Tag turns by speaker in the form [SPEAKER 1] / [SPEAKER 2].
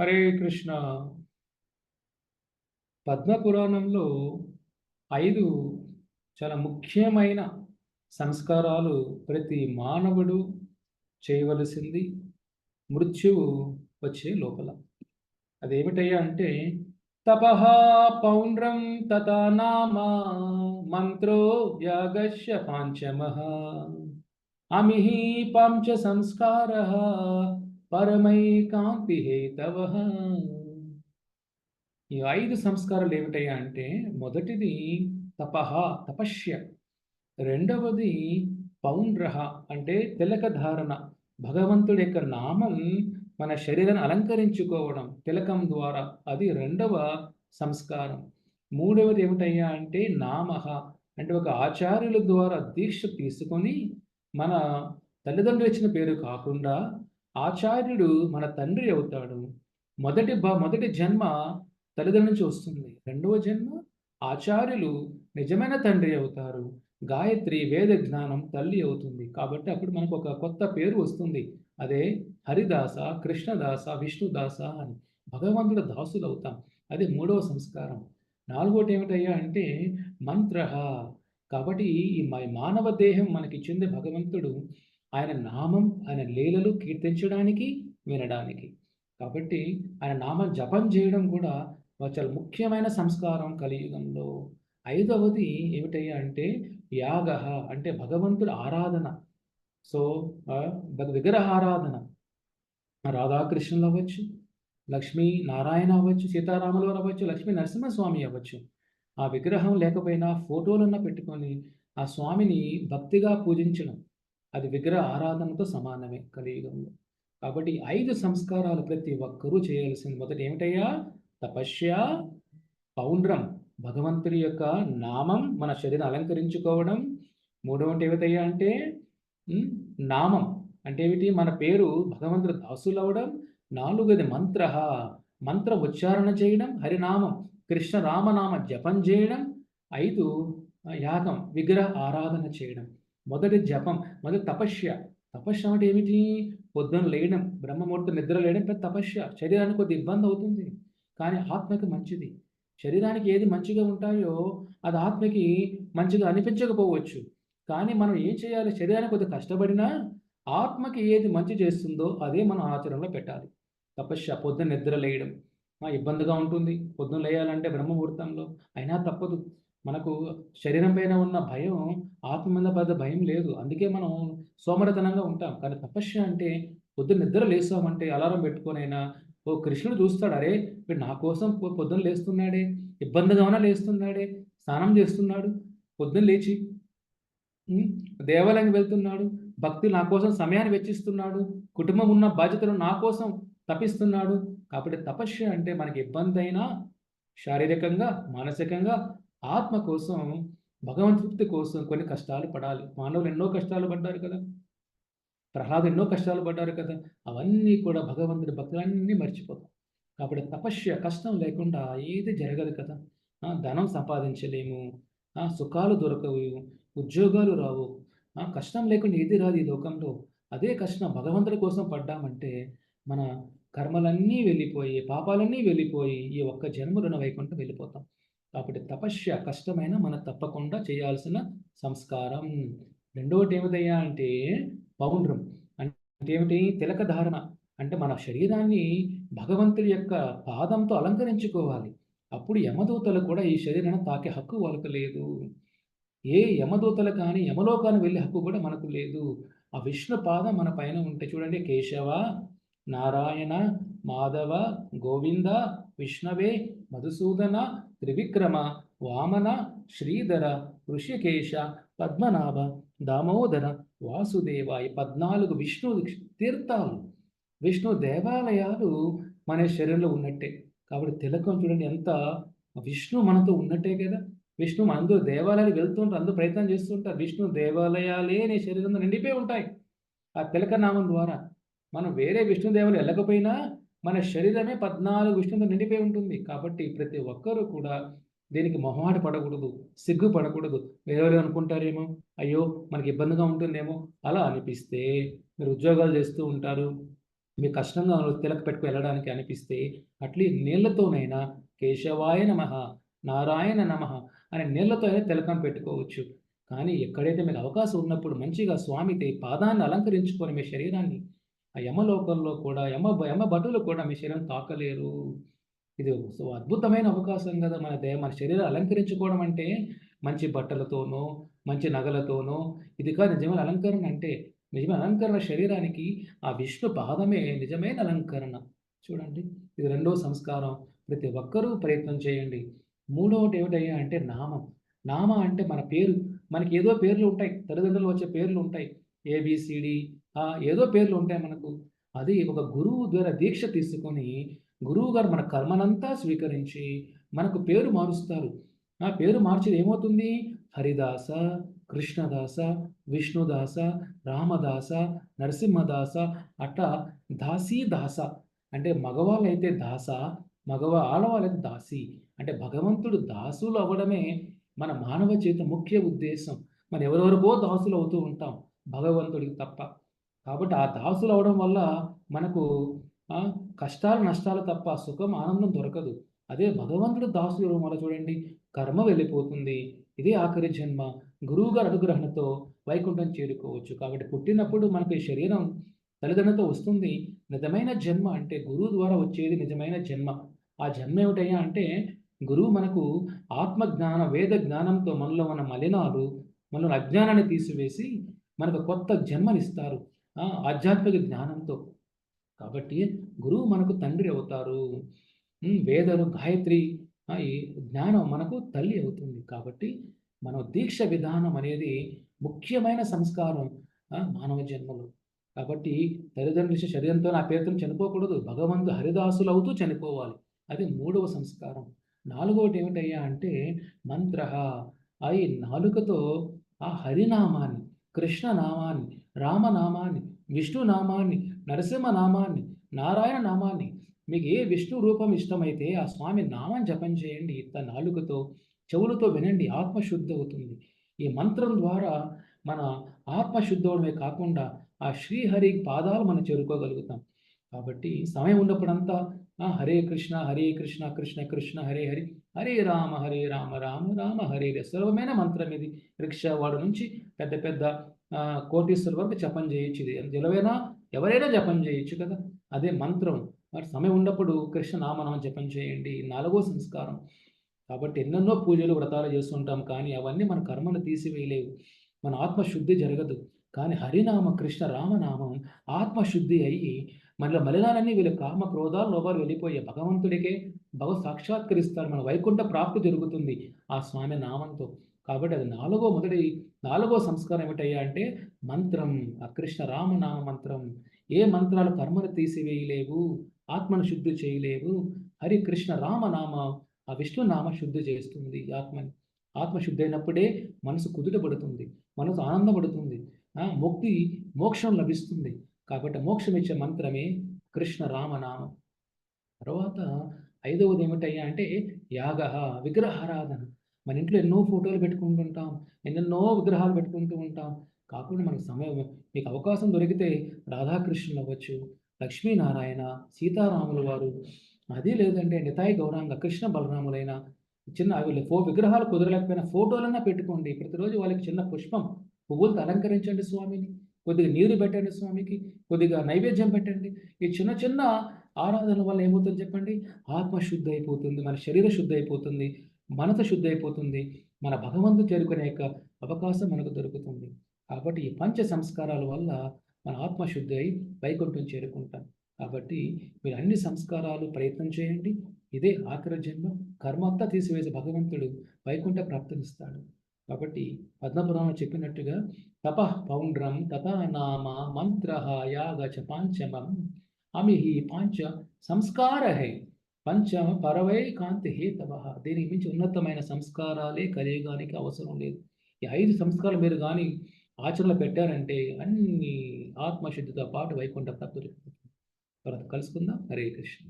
[SPEAKER 1] హరే కృష్ణ. పద్మపురాణంలో ఐదు చాలా ముఖ్యమైన సంస్కారాలు ప్రతి మానవుడు చేయవలసింది. మృత్యువు వచ్చే లోపల. అదేమిటయ్యా అంటే తపహ పౌండ్రం తథా నామ మంత్రో యాగస్య పాంచమ. అమిహి పాంచ సంస్కార. పరమైకాంతి హేతవ ఈ ఐదు సంస్కారాలు ఏమిటయ్యా అంటే మొదటిది తపహ తపస్య రెండవది పౌండ్రహ అంటే తిలక ధారణ. భగవంతుడి యొక్క నామం మన శరీరాన్ని అలంకరించుకోవడం తిలకం ద్వారా. అది రెండవ సంస్కారం. మూడవది ఏమిటయ్యా అంటే నామహ అంటే ఒక ఆచార్యుల ద్వారా దీక్ష తీసుకొని మన తల్లిదండ్రులు ఇచ్చిన పేరు కాకుండా ఆచార్యుడు మన తండ్రి అవుతాడు. మొదటి బ మొదటి జన్మ తల్లిదండ్రుల నుంచి వస్తుంది. రెండవ జన్మ ఆచార్యులు నిజమైన తండ్రి అవుతారు. గాయత్రి వేద జ్ఞానం తల్లి అవుతుంది. కాబట్టి అప్పుడు మనకు ఒక కొత్త పేరు వస్తుంది. అదే హరిదాస కృష్ణదాస విష్ణుదాస అని. భగవంతుడు దాసులు అవుతాం. అది మూడవ సంస్కారం. నాలుగోటి ఏమిటయ్యా అంటే మంత్ర. కాబట్టి ఈ మానవ దేహం మనకి చెంది భగవంతుడు. ఆయన నామం ఆయన లీలలు కీర్తించడానికి వినడానికి. కాబట్టి ఆయన నామం జపం చేయడం కూడా చాలా ముఖ్యమైన సంస్కారం కలియుగంలో. ఐదవది ఏమిటయ్యా అంటే యాగ అంటే భగవంతుడు ఆరాధన. సో విగ్రహ ఆరాధన. రాధాకృష్ణులు అవ్వచ్చు లక్ష్మీ నారాయణ అవ్వచ్చు సీతారాములు అవ్వచ్చు లక్ష్మీ నరసింహస్వామి అవ్వచ్చు. ఆ విగ్రహం లేకపోయినా ఫోటోలన్నా పెట్టుకొని ఆ స్వామిని భక్తిగా పూజించడం. అది విగ్రహ ఆరాధనతో సమానమే కలియుగంలో. కాబట్టి ఐదు సంస్కారాలు ప్రతి ఒక్కరూ చేయాల్సింది మొదటి ఏమిటయ్యా? తపస్య పౌండ్రం భగవంతుడి యొక్క నామం మన శరీరం అలంకరించుకోవడం. మూడవంటి ఏమిటయ్యా అంటే నామం. అంటే ఏమిటి? మన పేరు భగవంతుడు దాసులు అవడం నాలుగది మంత్ర మంత్ర ఉచ్చారణ చేయడం హరినామం కృష్ణ రామనామ జపం చేయడం. ఐదు యాగం విగ్రహ ఆరాధన చేయడం. మొదటి జపం మొదటి తపస్య. తపస్య అంటే ఏమిటి? పొద్దున లేయడం బ్రహ్మముహూర్తం నిద్ర లేయడం పెద్ద తపస్య. శరీరానికి కొద్ది ఇబ్బంది అవుతుంది. కానీ ఆత్మకి మంచిది. శరీరానికి ఏది మంచిగా ఉంటాయో అది ఆత్మకి మంచిగా అనిపించకపోవచ్చు. కానీ మనం ఏం చేయాలి? శరీరానికి కొద్దిగా కష్టపడినా ఆత్మకి ఏది మంచి చేస్తుందో అదే మనం ఆచరణలో పెట్టాలి. తపస్య పొద్దున నిద్ర లేయడం. ఇబ్బందిగా ఉంటుంది. పొద్దున లేయాలంటే బ్రహ్మముహూర్తంలో అయినా తప్పదు. మనకు శరీరం పైన ఉన్న భయం ఆత్మ మీద పెద్ద భయం లేదు. అందుకే మనం సోమరతనంగా ఉంటాం. కానీ తపస్య అంటే పొద్దున నిద్ర లేసామంటే అలారం పెట్టుకొనైనా ఓ కృష్ణుడు చూస్తాడు అరే వీడు నా కోసం పొద్దున్న లేస్తున్నాడే ఇబ్బందిగా లేస్తున్నాడే స్నానం చేస్తున్నాడు పొద్దున్న లేచి దేవాలయానికి వెళ్తున్నాడు భక్తి నా కోసం సమయాన్ని వెచ్చిస్తున్నాడు కుటుంబం ఉన్న బాధ్యతలు నా కోసం తపిస్తున్నాడు కాబట్టి తపస్య అంటే మనకి ఇబ్బంది అయినా శారీరకంగా మానసికంగా ఆత్మ కోసం భగవంతృప్తి కోసం కొన్ని కష్టాలు పడాలి. మానవులు ఎన్నో కష్టాలు పడ్డారు కదా. ప్రహ్లాదు ఎన్నో కష్టాలు పడ్డారు కదా. అవన్నీ కూడా భగవంతుడి భక్తులన్నీ మర్చిపోతాం. కాబట్టి తపస్య కష్టం లేకుండా ఏది జరగదు కదా. ధనం సంపాదించలేము. సుఖాలు దొరకవు. ఉద్యోగాలు రావు. కష్టం లేకుండా ఏది రాదు ఈ లోకంలో. అదే కష్టం భగవంతుడి కోసం పడ్డామంటే మన కర్మలన్నీ వెళ్ళిపోయి పాపాలన్నీ వెళ్ళిపోయి ఈ ఒక్క జన్మరుణ వైకుంఠం వెళ్ళిపోతాం. కాబట్టి తపస్య కష్టమైన మనం తప్పకుండా చేయాల్సిన సంస్కారం. రెండవటి ఏమిటయ్యా అంటే పౌండ్రం. అంటే ఏమిటి? తిలక ధారణ. అంటే మన శరీరాన్ని భగవంతుడి యొక్క పాదంతో అలంకరించుకోవాలి. అప్పుడు యమదూతలు కూడా ఈ శరీరాన్ని తాకే హక్కు వాళ్ళకు లేదు. ఏ యమదూతలు కానీ యమలోకాన్ని వెళ్ళే హక్కు కూడా మనకు లేదు. ఆ విష్ణు పాదం మన పైన ఉంటే చూడండి కేశవ నారాయణ మాధవ గోవింద విష్ణవే మధుసూదన త్రివిక్రమ వామన శ్రీధర ఋషికేశ పద్మనాభ దామోదర వాసుదేవ ఈ పద్నాలుగు విష్ణు తీర్థాలు. విష్ణు దేవాలయాలు మన శరీరంలో ఉన్నట్టే. కాబట్టి తిలకం చూడండి ఎంత విష్ణు మనతో ఉన్నట్టే కదా. విష్ణు అందరూ దేవాలయాలు వెళ్తుంటారు అందరూ ప్రయత్నం చేస్తుంటారు. విష్ణు దేవాలయాలే నీ శరీరంలో నిండిపోయి ఉంటాయి. ఆ తిలక నామం ద్వారా మనం వేరే విష్ణు దేవాలయం వెళ్ళకపోయినా మన శరీరమే పద్నాలుగు విష్ణుతో నిండిపోయి ఉంటుంది. కాబట్టి ప్రతి ఒక్కరూ కూడా దీనికి మొహమాట పడకూడదు సిగ్గు పడకూడదు. వేరే అనుకుంటారేమో అయ్యో మనకి ఇబ్బందిగా ఉంటుందేమో? అలా అనిపిస్తే మీరు ఉద్యోగాలు చేస్తూ ఉంటారు మీకు కష్టంగా తిలక పెట్టుకు వెళ్ళడానికి అనిపిస్తే అట్లీ నీళ్ళతోనైనా కేశవాయ నమ నారాయణ నమ అనే నీళ్ళతో అయినా తిలకం పెట్టుకోవచ్చు. కానీ ఎక్కడైతే మీకు అవకాశం ఉన్నప్పుడు మంచిగా స్వామితే పాదాన్ని అలంకరించుకొని మీ శరీరాన్ని ఆ యమలోకంలో కూడా యమ యమ భటులు కూడా మీ శరీరం తాకలేరు. ఇది సో అద్భుతమైన అవకాశం కదా మన దే మన శరీరం అలంకరించుకోవడం అంటే మంచి బట్టలతోనో మంచి నగలతోనో ఇది కాదు నిజమైన అలంకరణ అంటే నిజమైన అలంకరణ శరీరానికి ఆ విష్ణు పాదమే నిజమైన అలంకరణ. చూడండి ఇది రెండో సంస్కారం. ప్రతి ఒక్కరూ ప్రయత్నం చేయండి. మూడవటి ఏమిటయ్యా అంటే నామం. నామ అంటే మన పేరు. మనకి ఏదో పేర్లు ఉంటాయి. తల్లిదండ్రులు వచ్చే పేర్లు ఉంటాయి. ఏబిసిడి ఏదో పేర్లు ఉంటాయి మనకు. అది ఒక గురువు ద్వారా దీక్ష తీసుకొని గురువు గారు మన కర్మనంతా స్వీకరించి మనకు పేరు మారుస్తారు. ఆ పేరు మార్చేది ఏమవుతుంది? హరిదాస కృష్ణదాస విష్ణుదాస రామదాస నరసింహదాస అట్ట దాసీ దాస అంటే మగవాళ్ళైతే దాస మగవా ఆడవాళ్ళైతే దాసి. అంటే భగవంతుడు దాసులు అవ్వడమే మన మానవ చేత ముఖ్య ఉద్దేశం. మనం ఎవరెవరికో దాసులు అవుతూ ఉంటాం భగవంతుడికి తప్ప. కాబట్టి ఆ దాసులు అవడం వల్ల మనకు కష్టాలు నష్టాలు తప్ప సుఖం ఆనందం దొరకదు. అదే భగవంతుడు దాసులు వల్ల చూడండి. కర్మ వెళ్ళిపోతుంది. ఇదే ఆఖరి జన్మ. గురువు గారి అనుగ్రహణతో వైకుంఠం చేరుకోవచ్చు. కాబట్టి పుట్టినప్పుడు మనకి శరీరం తల్లిదండ్రులతో వస్తుంది. నిజమైన జన్మ అంటే గురువు ద్వారా వచ్చేది నిజమైన జన్మ. ఆ జన్మ ఏమిటయ్యా అంటే గురువు మనకు ఆత్మజ్ఞాన వేద జ్ఞానంతో మనలో ఉన్న మలినాలు మనలో అజ్ఞానాన్ని తీసివేసి మనకు కొత్త జన్మనిస్తారు. ఆధ్యాత్మిక జ్ఞానంతో. కాబట్టి గురువు మనకు తండ్రి అవుతారు. వేదలు గాయత్రి ఈ జ్ఞానం మనకు తల్లి అవుతుంది. కాబట్టి మన దీక్ష విధానం అనేది ముఖ్యమైన సంస్కారం మానవ జన్మలు. కాబట్టి తల్లిదండ్రుల శరీరంతో నా పేరుతో చనిపోకూడదు. భగవంతు హరిదాసులు అవుతూ చనిపోవాలి. అది మూడవ సంస్కారం. నాలుగవటి ఏమిటయ్యా అంటే మంత్ర ఆ ఈ నాలుకతో ఆ హరినామాన్ని కృష్ణనామాన్ని రామనామాన్ని విష్ణునామాన్ని నరసింహనామాన్ని నారాయణ నామాన్ని. మీకు ఏ విష్ణు రూపం ఇష్టమైతే ఆ స్వామి నామం జపం చేయండి. తన నాలుకతో చెవులతో వినండి. ఆత్మశుద్ధి అవుతుంది. ఈ మంత్రం ద్వారా మన ఆత్మశుద్ధి అవడమే కాకుండా ఆ శ్రీహరి పాదాలు మనం చేరుకోగలుగుతాం. కాబట్టి సమయం ఉన్నప్పుడంతా హరే కృష్ణ హరే కృష్ణ కృష్ణ కృష్ణ హరే హరి. హరే రామ హరే రామ రామ రామ హరే సులభమైన మంత్రం ఇది. రిక్షా వాడు నుంచి పెద్ద పెద్ద కోటీశ్వరు వరకు జపం చేయొచ్చు ఇది. జలవైనా ఎవరైనా జపం చేయొచ్చు కదా. అదే మంత్రం. మరి సమయం ఉన్నప్పుడు కృష్ణ నామనామం జపం చేయండి. నాలుగో సంస్కారం. కాబట్టి ఎన్నెన్నో పూజలు వ్రతాలు చేస్తుంటాం కానీ అవన్నీ మన కర్మను తీసివేయలేవు. మన ఆత్మశుద్ధి జరగదు. కానీ హరినామ కృష్ణ రామనామం ఆత్మశుద్ధి అయ్యి మనలో మలినాలన్నీ వీళ్ళు కామ క్రోధాలు లోపాలు వెళ్ళిపోయే భగవంతుడికే భగవ సాక్షాత్కరిస్తారు మన వైకుంఠ ప్రాప్తి జరుగుతుంది ఆ స్వామి నామంతో. కాబట్టి అది నాలుగో మొదటి నాలుగో సంస్కారం ఏమిటయ్యా అంటే మంత్రం ఆ కృష్ణ రామనామ మంత్రం. ఏ మంత్రాలు కర్మను తీసివేయలేవు ఆత్మను శుద్ధి చేయలేవు. హరి కృష్ణ రామనామ ఆ విష్ణునామ శుద్ధి చేస్తుంది ఆత్మని. ఆత్మ శుద్ధి అయినప్పుడే మనసు కుదుటపడుతుంది మనసు ఆనందపడుతుంది. ముక్తి మోక్షం లభిస్తుంది. కాబట్టి మోక్షం ఇచ్చే మంత్రమే కృష్ణ రామనామం. తర్వాత ఐదవది ఏమిటయ్యా అంటే యాగ విగ్రహారాధన. మన ఇంట్లో ఎన్నో ఫోటోలు పెట్టుకుంటుంటాం ఎన్నెన్నో విగ్రహాలు పెట్టుకుంటూ ఉంటాం. కాకుండా మనకు సమయం మీకు అవకాశం దొరికితే రాధాకృష్ణులు అవ్వచ్చు లక్ష్మీనారాయణ సీతారాములు వారు. అది లేదంటే నితాయి గౌరాంగ కృష్ణ బలరాములైన చిన్న అవి ఫో విగ్రహాలు కుదరలేకపోయినా ఫోటోలన్నా పెట్టుకోండి. ప్రతిరోజు వాళ్ళకి చిన్న పుష్పం పువ్వులతో అలంకరించండి స్వామిని. కొద్దిగా నీరు పెట్టండి స్వామికి కొద్దిగా నైవేద్యం పెట్టండి. ఈ చిన్న చిన్న ఆరాధన వల్ల ఏమవుతుంది చెప్పండి? ఆత్మ శుద్ధి అయిపోతుంది మన శరీర శుద్ధి అయిపోతుంది మనసు శుద్ధి అయిపోతుంది మన భగవంతు చేరుకునే యొక్క అవకాశం మనకు దొరుకుతుంది. కాబట్టి ఈ పంచ సంస్కారాల వల్ల మన ఆత్మశుద్ధి అయి వైకుంఠం చేరుకుంటాం. కాబట్టి మీరు అన్ని సంస్కారాలు ప్రయత్నం చేయండి. ఇదే ఆఖరి జన్మ. కర్మ అంతా తీసివేసి భగవంతుడు వైకుంఠ ప్రాప్తినిస్తాడు. కాబట్టి పద్మపురాణం చెప్పినట్టుగా తప పౌండ్రం తపనామ మంత్ర యాగ చ పాంచమం అమిహి పాంచ సంస్కార హై పరవై కాంతి హేతవ దీనికి మించి ఉన్నతమైన సంస్కారాలే కలియుగానికి అవసరం లేదు. ఈ ఐదు సంస్కారాలు మీరు కానీ ఆచరణలో పెట్టారంటే అన్ని ఆత్మశుద్ధితో పాటు వైకుంఠ ప్రాప్తి తర్వాత కలుసుకుందాం. హరే కృష్ణ.